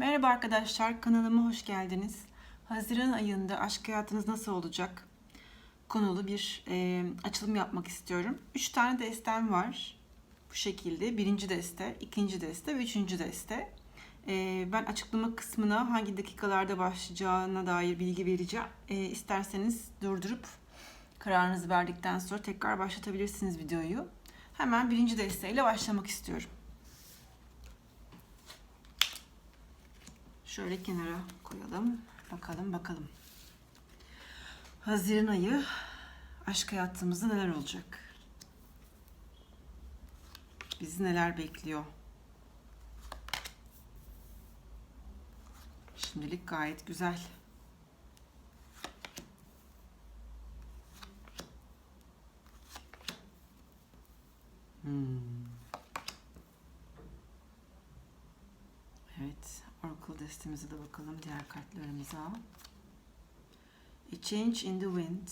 Merhaba arkadaşlar, kanalıma hoş geldiniz. Haziran ayında aşk hayatınız nasıl olacak? Konulu bir e, açılım yapmak istiyorum. Üç tane destem var. Bu şekilde. Birinci deste, ikinci deste ve üçüncü deste. E, ben açıklama kısmına hangi dakikalarda başlayacağına dair bilgi vereceğim. E, isterseniz durdurup kararınızı verdikten sonra tekrar başlatabilirsiniz videoyu. Hemen birinci desteğiyle başlamak istiyorum. Şöyle kenara koyalım. Bakalım bakalım. Haziran ayı aşk hayatımızda neler olacak? Bizi neler bekliyor? Şimdilik gayet güzel. Hmm. Evet, Destemize de bakalım diğer kartlarımıza. A change in the wind,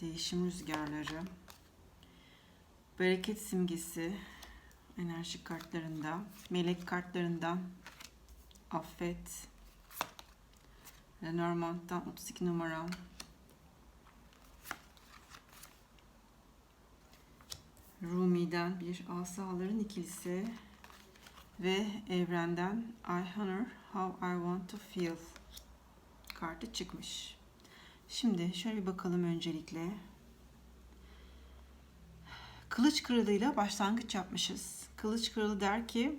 değişim rüzgarları, bereket simgesi, enerji kartlarında, melek kartlarından, affet, Lenormand'dan 32 numara, Rumi'den bir asaların ikilisi, ve evrenden I honor how I want to feel kartı çıkmış. Şimdi şöyle bir bakalım öncelikle. Kılıç kralıyla başlangıç yapmışız. Kılıç kralı der ki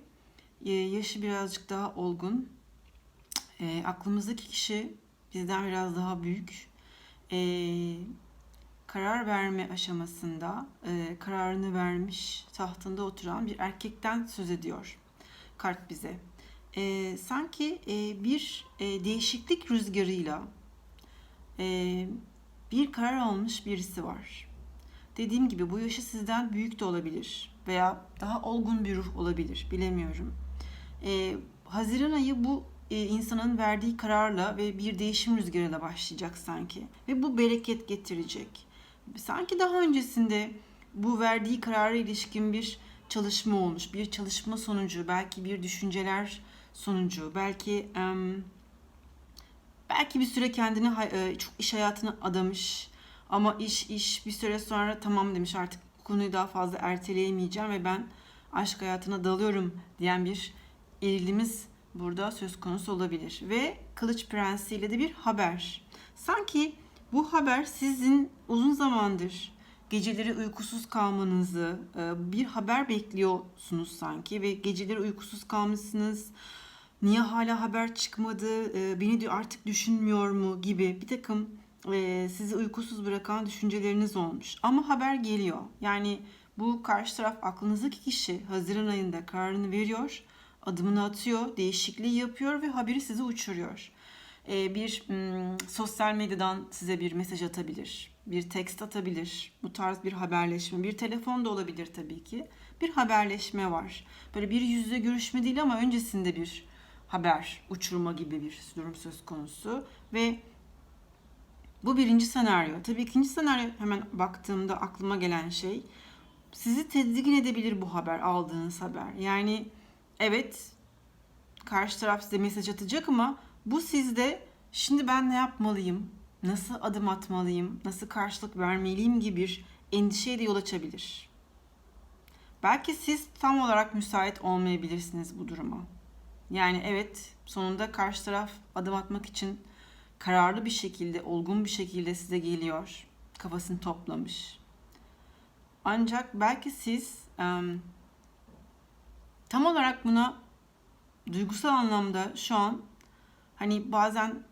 e, yaşı birazcık daha olgun. E, aklımızdaki kişi bizden biraz daha büyük. E, karar verme aşamasında e, kararını vermiş tahtında oturan bir erkekten söz ediyor kart bize. E, sanki e, bir e, değişiklik rüzgarıyla e, bir karar almış birisi var. Dediğim gibi bu yaşı sizden büyük de olabilir veya daha olgun bir ruh olabilir bilemiyorum. E, Haziran ayı bu e, insanın verdiği kararla ve bir değişim rüzgarıyla başlayacak sanki ve bu bereket getirecek. Sanki daha öncesinde bu verdiği karara ilişkin bir çalışma olmuş. Bir çalışma sonucu, belki bir düşünceler sonucu, belki belki bir süre kendini e, çok iş hayatına adamış ama iş iş bir süre sonra tamam demiş artık konuyu daha fazla erteleyemeyeceğim ve ben aşk hayatına dalıyorum diyen bir erilimiz burada söz konusu olabilir. Ve Kılıç Prensi ile de bir haber. Sanki bu haber sizin uzun zamandır geceleri uykusuz kalmanızı, e, bir haber bekliyorsunuz sanki ve geceleri uykusuz kalmışsınız. Niye hala haber çıkmadı, e, beni artık düşünmüyor mu gibi bir takım e, sizi uykusuz bırakan düşünceleriniz olmuş. Ama haber geliyor. Yani bu karşı taraf aklınızdaki kişi Haziran ayında kararını veriyor, adımını atıyor, değişikliği yapıyor ve haberi size uçuruyor. Bir hmm, sosyal medyadan size bir mesaj atabilir bir tekst atabilir. Bu tarz bir haberleşme. Bir telefon da olabilir tabii ki. Bir haberleşme var. Böyle bir yüzde görüşme değil ama öncesinde bir haber uçurma gibi bir durum söz konusu. Ve bu birinci senaryo. Tabii ikinci senaryo hemen baktığımda aklıma gelen şey sizi tedirgin edebilir bu haber, aldığınız haber. Yani evet karşı taraf size mesaj atacak ama bu sizde şimdi ben ne yapmalıyım? Nasıl adım atmalıyım, nasıl karşılık vermeliyim gibi bir endişeye de yol açabilir. Belki siz tam olarak müsait olmayabilirsiniz bu duruma. Yani evet sonunda karşı taraf adım atmak için kararlı bir şekilde, olgun bir şekilde size geliyor. Kafasını toplamış. Ancak belki siz um, tam olarak buna duygusal anlamda şu an hani bazen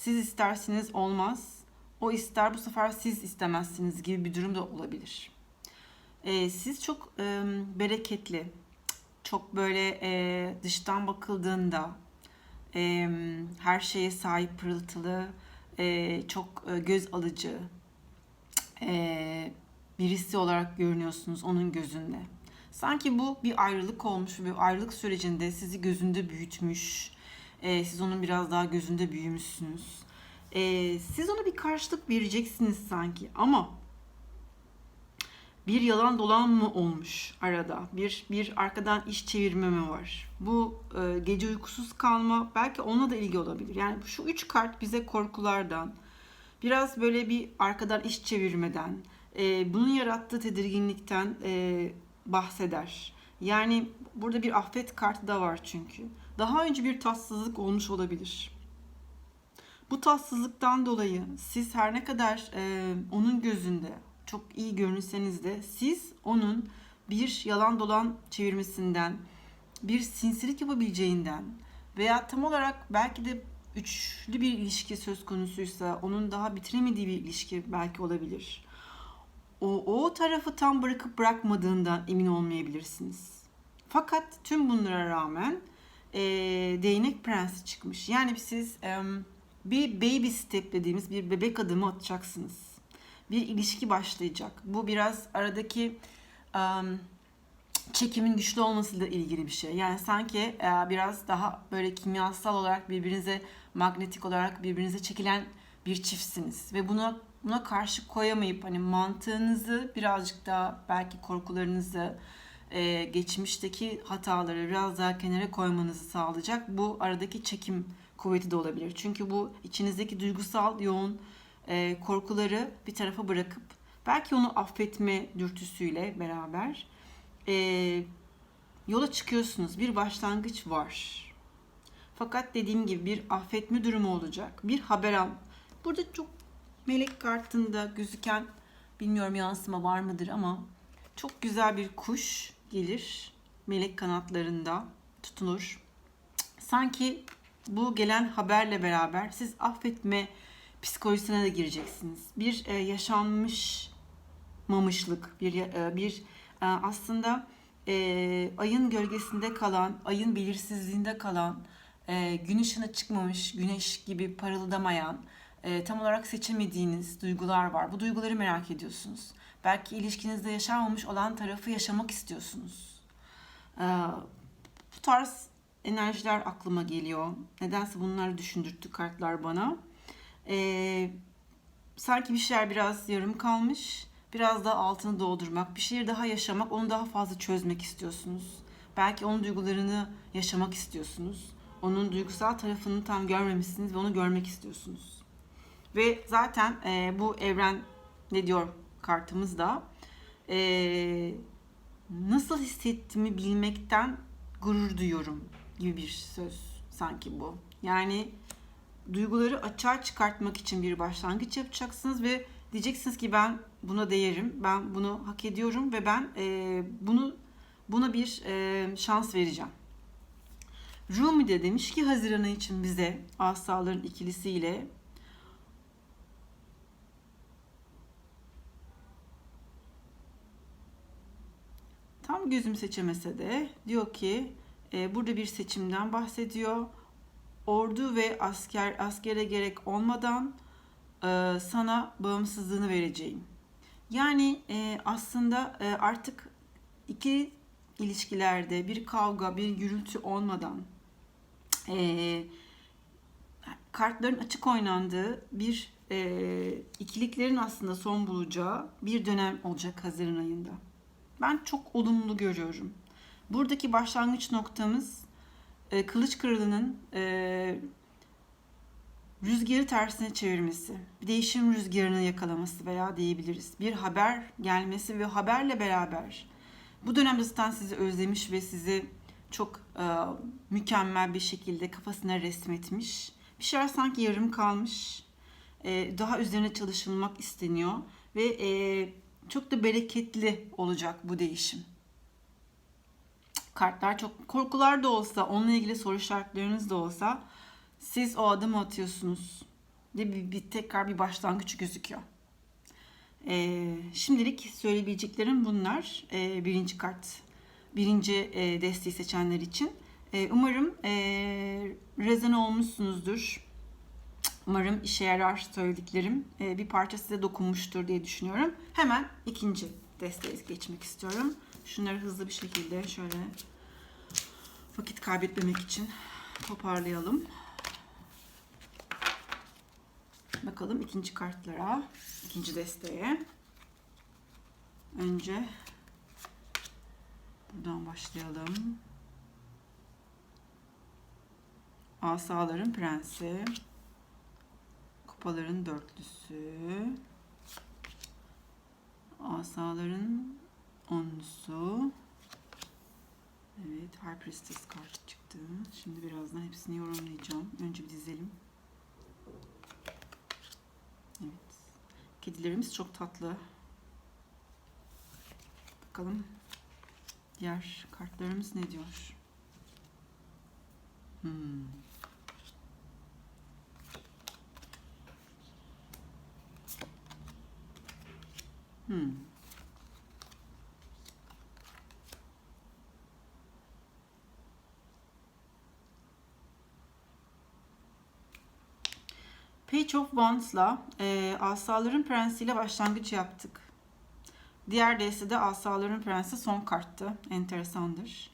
siz istersiniz olmaz. O ister bu sefer siz istemezsiniz gibi bir durum da olabilir. Ee, siz çok e, bereketli, çok böyle e, dıştan bakıldığında e, her şeye sahip pırıltılı, e, çok e, göz alıcı e, birisi olarak görünüyorsunuz onun gözünde. Sanki bu bir ayrılık olmuş ve ayrılık sürecinde sizi gözünde büyütmüş, e, siz onun biraz daha gözünde büyümüşsünüz. E, siz ona bir karşılık vereceksiniz sanki ama bir yalan dolan mı olmuş arada? Bir bir arkadan iş çevirme mi var? Bu e, gece uykusuz kalma belki ona da ilgi olabilir. Yani şu üç kart bize korkulardan, biraz böyle bir arkadan iş çevirmeden, e, bunun yarattığı tedirginlikten e, bahseder. Yani burada bir affet kartı da var çünkü. Daha önce bir tatsızlık olmuş olabilir. Bu tatsızlıktan dolayı siz her ne kadar e, onun gözünde çok iyi görünseniz de siz onun bir yalan dolan çevirmesinden, bir sinsilik yapabileceğinden veya tam olarak belki de üçlü bir ilişki söz konusuysa onun daha bitiremediği bir ilişki belki olabilir. O, o tarafı tam bırakıp bırakmadığından emin olmayabilirsiniz. Fakat tüm bunlara rağmen e, değnek prensi çıkmış. Yani siz e, bir baby step dediğimiz bir bebek adımı atacaksınız. Bir ilişki başlayacak. Bu biraz aradaki um, çekimin güçlü olmasıyla ilgili bir şey. Yani sanki e, biraz daha böyle kimyasal olarak birbirinize magnetik olarak birbirinize çekilen bir çiftsiniz ve buna buna karşı koyamayıp hani mantığınızı birazcık daha belki korkularınızı e, geçmişteki hataları biraz daha kenara koymanızı sağlayacak bu aradaki çekim kuvveti de olabilir. Çünkü bu içinizdeki duygusal yoğun e, korkuları bir tarafa bırakıp belki onu affetme dürtüsüyle beraber e, yola çıkıyorsunuz. Bir başlangıç var. Fakat dediğim gibi bir affetme durumu olacak. Bir haber al. Burada çok melek kartında gözüken bilmiyorum yansıma var mıdır ama çok güzel bir kuş gelir. Melek kanatlarında tutunur. Sanki bu gelen haberle beraber siz affetme psikolojisine de gireceksiniz. Bir e, yaşanmış mamışlık, bir e, bir e, aslında e, ayın gölgesinde kalan, ayın belirsizliğinde kalan, e, gün ışığına çıkmamış, güneş gibi parıldamayan, e, tam olarak seçemediğiniz duygular var. Bu duyguları merak ediyorsunuz. Belki ilişkinizde yaşanmamış olan tarafı yaşamak istiyorsunuz. E, bu tarz enerjiler aklıma geliyor. Nedense bunları düşündürttü kartlar bana. Ee, sanki bir şeyler biraz yarım kalmış. Biraz daha altını doldurmak, bir şeyi daha yaşamak, onu daha fazla çözmek istiyorsunuz. Belki onun duygularını yaşamak istiyorsunuz. Onun duygusal tarafını tam görmemişsiniz ve onu görmek istiyorsunuz. Ve zaten e, bu evren ne diyor kartımızda? E, nasıl hissettiğimi bilmekten gurur duyuyorum gibi bir söz sanki bu. Yani duyguları açığa çıkartmak için bir başlangıç yapacaksınız ve diyeceksiniz ki ben buna değerim, ben bunu hak ediyorum ve ben e, bunu buna bir e, şans vereceğim. Rumi de demiş ki Haziran için bize asaların ikilisiyle tam gözüm seçemese de diyor ki e, burada bir seçimden bahsediyor. Ordu ve asker askere gerek olmadan e, sana bağımsızlığını vereceğim. Yani e, aslında e, artık iki ilişkilerde bir kavga, bir gürültü olmadan e, kartların açık oynandığı bir e, ikiliklerin aslında son bulacağı bir dönem olacak Haziran ayında. Ben çok olumlu görüyorum. Buradaki başlangıç noktamız e, Kılıç Kralı'nın e, rüzgarı tersine çevirmesi, bir değişim rüzgarını yakalaması veya diyebiliriz. Bir haber gelmesi ve haberle beraber bu dönemde zaten sizi özlemiş ve sizi çok e, mükemmel bir şekilde kafasına resmetmiş. Bir şeyler sanki yarım kalmış. E, daha üzerine çalışılmak isteniyor ve e, çok da bereketli olacak bu değişim kartlar çok korkular da olsa, onunla ilgili soru işaretleriniz de olsa siz o adımı atıyorsunuz. Ve bir, bir tekrar bir başlangıç gözüküyor. Ee, şimdilik söyleyebileceklerim bunlar. Ee, birinci kart, birinci e, desteği seçenler için. Ee, umarım e, rezone olmuşsunuzdur. Umarım işe yarar söylediklerim. Ee, bir parça size dokunmuştur diye düşünüyorum. Hemen ikinci desteğe geçmek istiyorum. Şunları hızlı bir şekilde şöyle vakit kaybetmemek için toparlayalım. Bakalım ikinci kartlara, ikinci desteğe. Önce buradan başlayalım. Asaların prensi. Kupaların dörtlüsü. Asaların onlusu. Evet, High Priestess kartı çıktı. Şimdi birazdan hepsini yorumlayacağım. Önce bir dizelim. Evet. Kedilerimiz çok tatlı. Bakalım diğer kartlarımız ne diyor? Hmm. Hmm. Page of Wands'la e, Asaların Prensi ile başlangıç yaptık. Diğer destede Asaların Prensi son karttı. Enteresandır.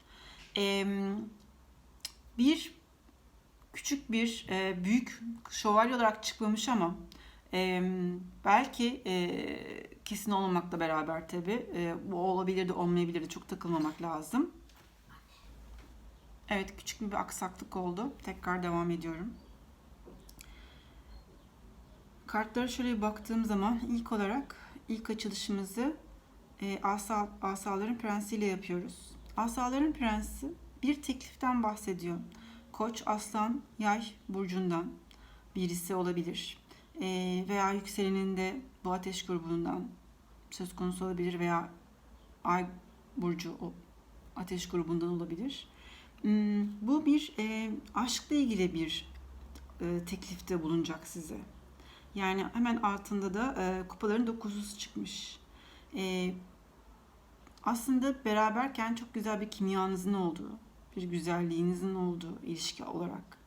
E, bir küçük bir e, büyük şövalye olarak çıkmamış ama e, belki e, kesin olmamakla beraber tabi e, bu olabilirdi olmayabilirdi çok takılmamak lazım. Evet küçük bir aksaklık oldu. Tekrar devam ediyorum. Kartlara şöyle baktığım zaman ilk olarak ilk açılışımızı e, asa, asaların prensiyle yapıyoruz. Asaların prensi bir tekliften bahsediyor. Koç, aslan, yay burcundan birisi olabilir. E, veya yükseleninde bu ateş grubundan söz konusu olabilir veya ay burcu o ateş grubundan olabilir. Hmm, bu bir e, aşkla ilgili bir e, teklifte bulunacak size. Yani hemen altında da e, kupaların dokuzusu çıkmış. Aslında beraberken çok güzel bir kimyanızın olduğu, bir güzelliğinizin olduğu ilişki olarak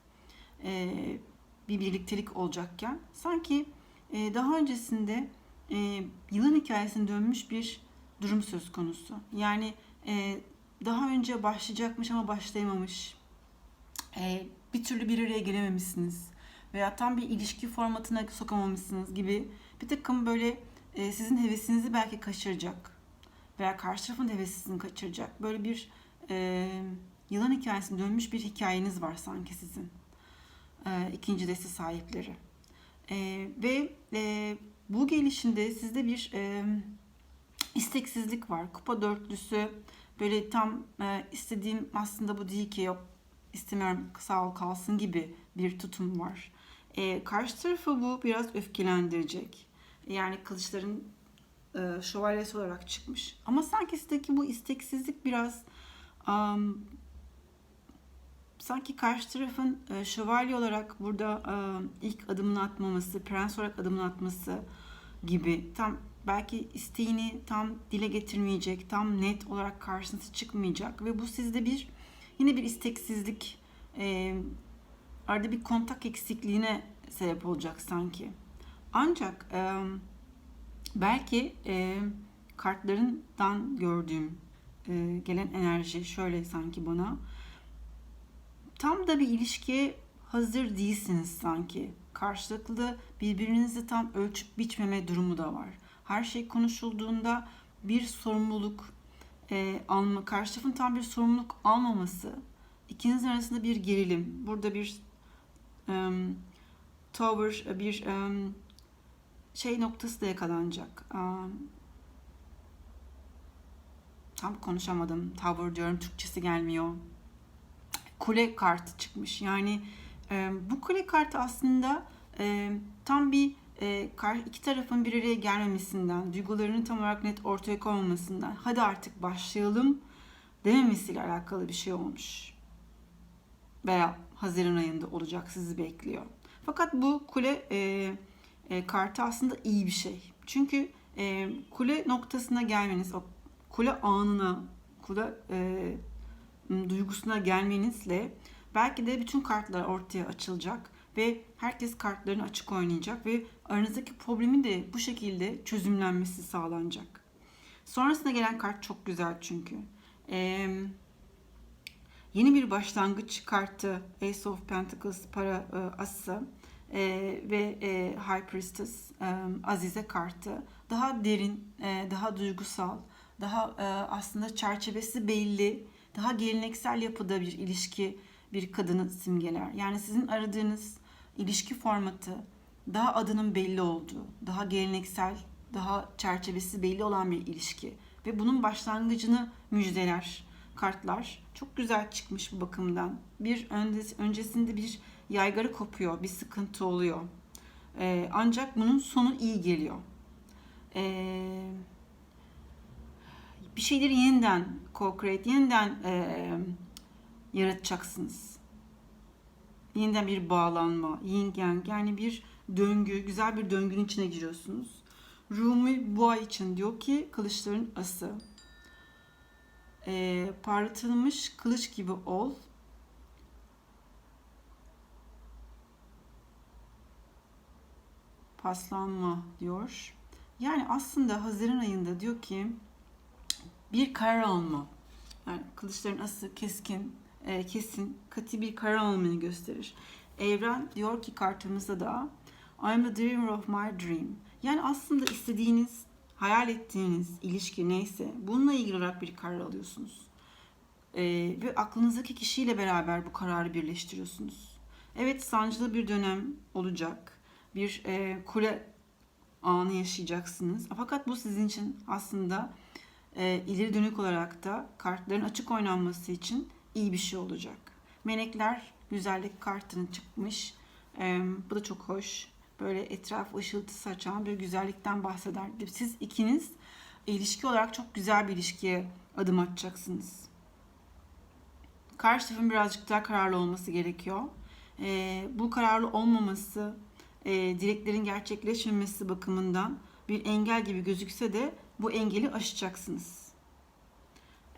bir birliktelik olacakken sanki e, daha öncesinde e, yılan hikayesine dönmüş bir durum söz konusu. Yani e, daha önce başlayacakmış ama başlayamamış. E, bir türlü bir araya gelememişsiniz veya tam bir ilişki formatına sokamamışsınız gibi bir takım böyle e, sizin hevesinizi belki kaçıracak veya karşı tarafın hevesini kaçıracak böyle bir e, yılan hikayesine dönmüş bir hikayeniz var sanki sizin e, ikinci desti sahipleri e, ve e, bu gelişinde sizde bir e, isteksizlik var kupa dörtlüsü böyle tam e, istediğim aslında bu değil ki yok istemiyorum sağ ol kalsın gibi bir tutum var. E, karşı tarafı bu biraz öfkelendirecek. Yani kılıçların e, şövalyesi olarak çıkmış. Ama sanki sizdeki bu isteksizlik biraz um, sanki karşı tarafın e, şövalye olarak burada e, ilk adımını atmaması, prens olarak adımını atması gibi tam belki isteğini tam dile getirmeyecek, tam net olarak karşınıza çıkmayacak ve bu sizde bir yine bir isteksizlik e, arada bir kontak eksikliğine sebep olacak sanki. Ancak e, belki e, kartlarından gördüğüm e, gelen enerji şöyle sanki bana tam da bir ilişkiye hazır değilsiniz sanki. Karşılıklı birbirinizi tam ölçüp biçmeme durumu da var. Her şey konuşulduğunda bir sorumluluk e, alma, karşı tarafın tam bir sorumluluk almaması, ikinizin arasında bir gerilim. Burada bir um, tower, bir um, şey noktası da yakalanacak. Um, tam konuşamadım. Tower diyorum, Türkçesi gelmiyor. Kule kartı çıkmış. Yani e, bu kule kartı aslında e, tam bir e, iki tarafın bir araya gelmemesinden, duygularını tam olarak net ortaya koymamasından, hadi artık başlayalım dememesiyle alakalı bir şey olmuş. Veya Haziran ayında olacak sizi bekliyor. Fakat bu kule e, e, kartı aslında iyi bir şey. Çünkü e, kule noktasına gelmeniz, o kule anına, kule e, duygusuna gelmenizle belki de bütün kartlar ortaya açılacak ve herkes kartlarını açık oynayacak ve aranızdaki problemin de bu şekilde çözümlenmesi sağlanacak. Sonrasında gelen kart çok güzel çünkü. Ee, yeni bir başlangıç kartı Ace of Pentacles para e, ası e, ve e, High Priestess e, Azize kartı daha derin, e, daha duygusal, daha e, aslında çerçevesi belli, daha geleneksel yapıda bir ilişki bir kadını simgeler. Yani sizin aradığınız ilişki formatı daha adının belli olduğu, daha geleneksel, daha çerçevesi belli olan bir ilişki ve bunun başlangıcını müjdeler kartlar. Çok güzel çıkmış bu bakımdan. Bir öncesinde bir yaygara kopuyor, bir sıkıntı oluyor. Ee, ancak bunun sonu iyi geliyor. Ee, bir şeyleri yeniden co-create, yeniden e, yaratacaksınız. Yeniden bir bağlanma, yin yang yani bir döngü, güzel bir döngünün içine giriyorsunuz. Rumi bu ay için diyor ki kılıçların ası. E, parlatılmış kılıç gibi ol. Paslanma diyor. Yani aslında Haziran ayında diyor ki bir karar alma. Yani kılıçların ası keskin, e, kesin, katı bir karar almanı gösterir. Evren diyor ki kartımızda da I'm the dreamer of my dream. Yani aslında istediğiniz, hayal ettiğiniz ilişki neyse bununla ilgili olarak bir karar alıyorsunuz. E, ve aklınızdaki kişiyle beraber bu kararı birleştiriyorsunuz. Evet sancılı bir dönem olacak. Bir e, kule anı yaşayacaksınız. Fakat bu sizin için aslında e, ileri dönük olarak da kartların açık oynanması için iyi bir şey olacak. Melekler güzellik kartını çıkmış. E, bu da çok hoş. Böyle etraf ışıltı saçan bir güzellikten bahseder. Siz ikiniz ilişki olarak çok güzel bir ilişkiye adım atacaksınız. Karşı tarafın birazcık daha kararlı olması gerekiyor. E, bu kararlı olmaması, e, dileklerin gerçekleşmemesi bakımından bir engel gibi gözükse de bu engeli aşacaksınız.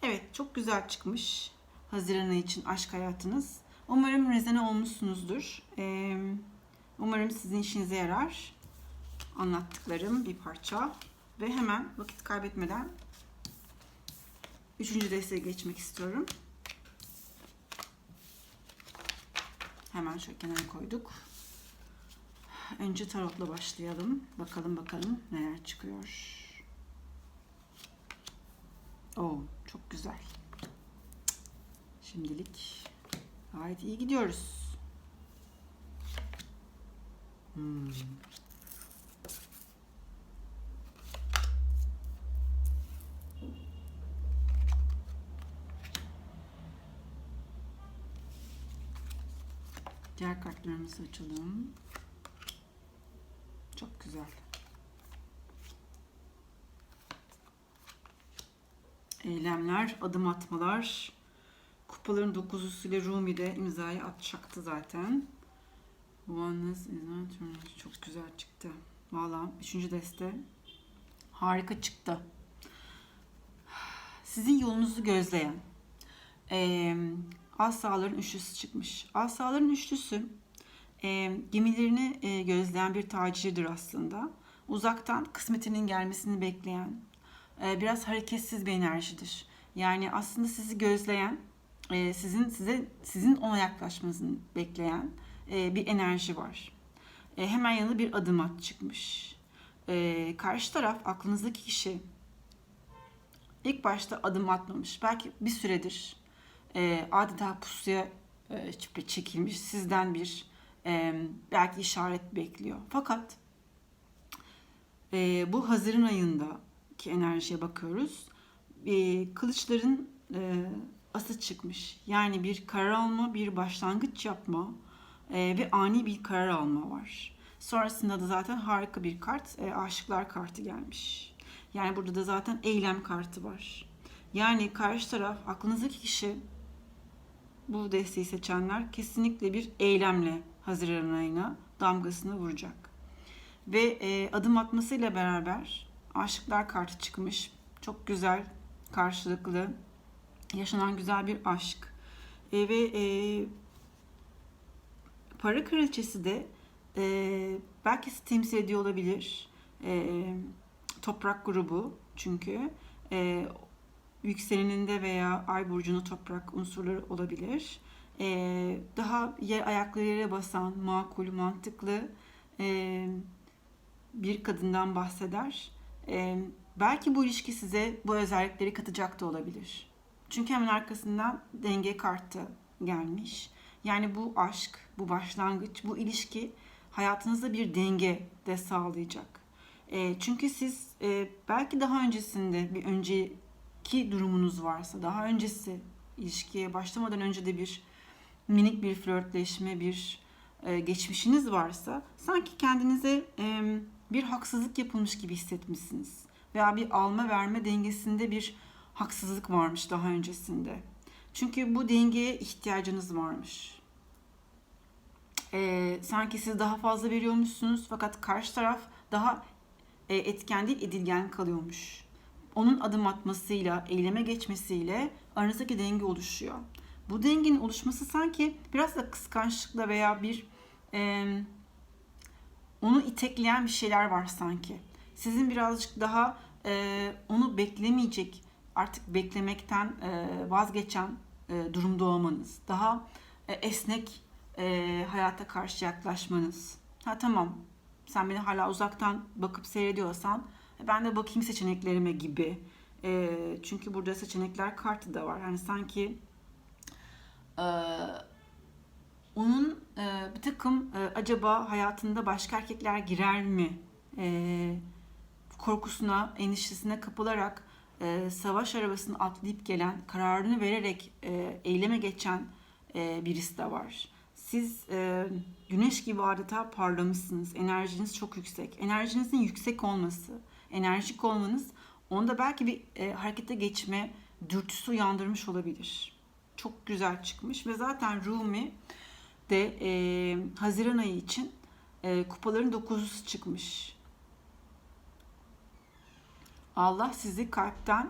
Evet, çok güzel çıkmış Haziran ayı için aşk hayatınız. Umarım rezene olmuşsunuzdur. Ee, umarım sizin işinize yarar. Anlattıklarım bir parça. Ve hemen vakit kaybetmeden üçüncü desteğe geçmek istiyorum. Hemen şöyle kenara koyduk. Önce tarotla başlayalım. Bakalım bakalım neler çıkıyor. Oo, çok güzel. Şimdilik gayet iyi gidiyoruz. Hmm. Diğer kartlarımızı açalım. Çok güzel. Eylemler, adım atmalar. Kupaların dokuzusuyla Rumi de imzayı atacaktı zaten. Oneness is çok güzel çıktı. Valla üçüncü deste harika çıktı. Sizin yolunuzu gözleyen e, asaların üçlüsü çıkmış. Asaların üçlüsü e, gemilerini e, gözleyen bir tacirdir aslında. Uzaktan kısmetinin gelmesini bekleyen, biraz hareketsiz bir enerjidir. Yani aslında sizi gözleyen, e, sizin size sizin ona yaklaşmanızı bekleyen e, bir enerji var. E, hemen yanında bir adım at çıkmış. E, karşı taraf aklınızdaki kişi ilk başta adım atmamış. Belki bir süredir e, adeta pusuya e, çekilmiş sizden bir e, belki işaret bekliyor. Fakat e, bu Haziran ayındaki enerjiye bakıyoruz. E, kılıçların e, ası çıkmış. Yani bir karar alma, bir başlangıç yapma e, ve ani bir karar alma var. Sonrasında da zaten harika bir kart, e, aşıklar kartı gelmiş. Yani burada da zaten eylem kartı var. Yani karşı taraf, aklınızdaki kişi bu desteği seçenler kesinlikle bir eylemle Haziran ayına damgasını vuracak. Ve e, adım atmasıyla beraber aşıklar kartı çıkmış. Çok güzel, karşılıklı, yaşanan güzel bir aşk. E, ve e, para kraliçesi de e, belki temsil ediyor olabilir. E, toprak grubu çünkü. E, yükseleninde veya ay burcunda toprak unsurları olabilir. Ee, daha yer ayakları yere basan, makul, mantıklı e, bir kadından bahseder. Belki bu ilişki size bu özellikleri katacak da olabilir. Çünkü hemen arkasından denge kartı gelmiş. Yani bu aşk, bu başlangıç, bu ilişki hayatınızda bir denge de sağlayacak. E, çünkü siz e, belki daha öncesinde bir önceki durumunuz varsa, daha öncesi ilişkiye başlamadan önce de bir minik bir flörtleşme, bir e, geçmişiniz varsa sanki kendinize bir haksızlık yapılmış gibi hissetmişsiniz. Veya bir alma verme dengesinde bir haksızlık varmış daha öncesinde. Çünkü bu dengeye ihtiyacınız varmış. E, sanki siz daha fazla veriyormuşsunuz fakat karşı taraf daha e, etken değil edilgen kalıyormuş. Onun adım atmasıyla, eyleme geçmesiyle aranızdaki denge oluşuyor. Bu dengenin oluşması sanki biraz da kıskançlıkla veya bir e, onu itekleyen bir şeyler var sanki. Sizin birazcık daha e, onu beklemeyecek, artık beklemekten e, vazgeçen e, durumda olmanız, daha e, esnek e, hayata karşı yaklaşmanız. Ha tamam, sen beni hala uzaktan bakıp seyrediyorsan ben de bakayım seçeneklerime gibi. E, çünkü burada seçenekler kartı da var. Yani sanki e, onun e, bir takım e, acaba hayatında başka erkekler girer mi e, korkusuna, endişesine kapılarak e, savaş arabasını atlayıp gelen, kararını vererek e, eyleme geçen e, birisi de var. Siz e, güneş gibi adeta parlamışsınız. Enerjiniz çok yüksek. Enerjinizin yüksek olması, enerjik olmanız onda belki bir e, harekete geçme dürtüsü uyandırmış olabilir. Çok güzel çıkmış ve zaten Rumi de e, Haziran ayı için e, kupaların dokuzusu çıkmış. Allah sizi kalpten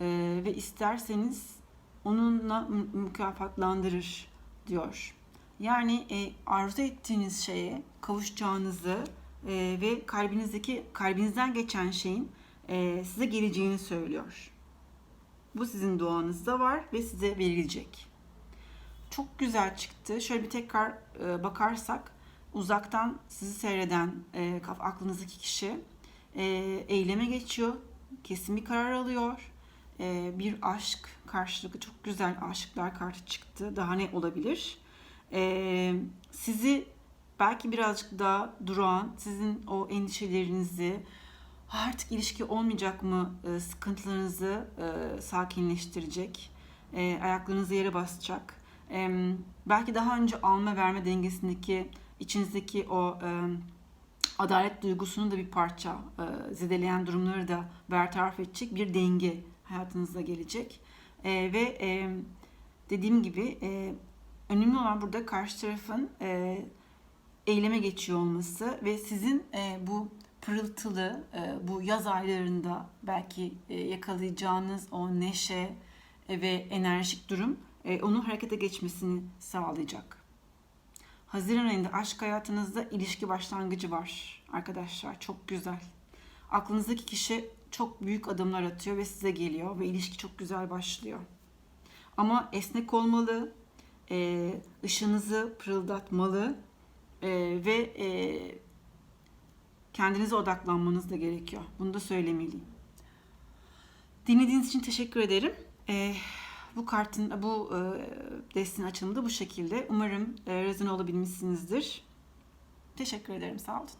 e, ve isterseniz onunla mü- mükafatlandırır diyor. Yani e, arzu ettiğiniz şeye kavuşacağınızı e, ve kalbinizdeki kalbinizden geçen şeyin e, size geleceğini söylüyor. Bu sizin duanızda var ve size verilecek. Çok güzel çıktı. Şöyle bir tekrar e, bakarsak uzaktan sizi seyreden e, aklınızdaki kişi e, eyleme geçiyor. Kesin bir karar alıyor. E, bir aşk karşılıklı çok güzel aşıklar kartı çıktı. Daha ne olabilir? E, sizi belki birazcık daha durağan, sizin o endişelerinizi, artık ilişki olmayacak mı e, sıkıntılarınızı e, sakinleştirecek, e, ayaklarınızı yere basacak. Belki daha önce alma verme dengesindeki içinizdeki o adalet duygusunu da bir parça e, zedeleyen durumları da bertaraf edecek bir denge hayatınıza gelecek. E, ve dediğim gibi e, önemli olan burada karşı tarafın eyleme geçiyor olması ve sizin bu pırıltılı bu yaz aylarında belki yakalayacağınız o neşe ve enerjik durum e, onun harekete geçmesini sağlayacak. Haziran ayında aşk hayatınızda ilişki başlangıcı var arkadaşlar. Çok güzel. Aklınızdaki kişi çok büyük adımlar atıyor ve size geliyor ve ilişki çok güzel başlıyor. Ama esnek olmalı, e, ışığınızı pırıldatmalı e, ve e, kendinize odaklanmanız da gerekiyor. Bunu da söylemeliyim. Dinlediğiniz için teşekkür ederim. E, bu kartın, bu e, destin açılımı da bu şekilde. Umarım e, rezone olabilmişsinizdir. Teşekkür ederim. Sağ olun.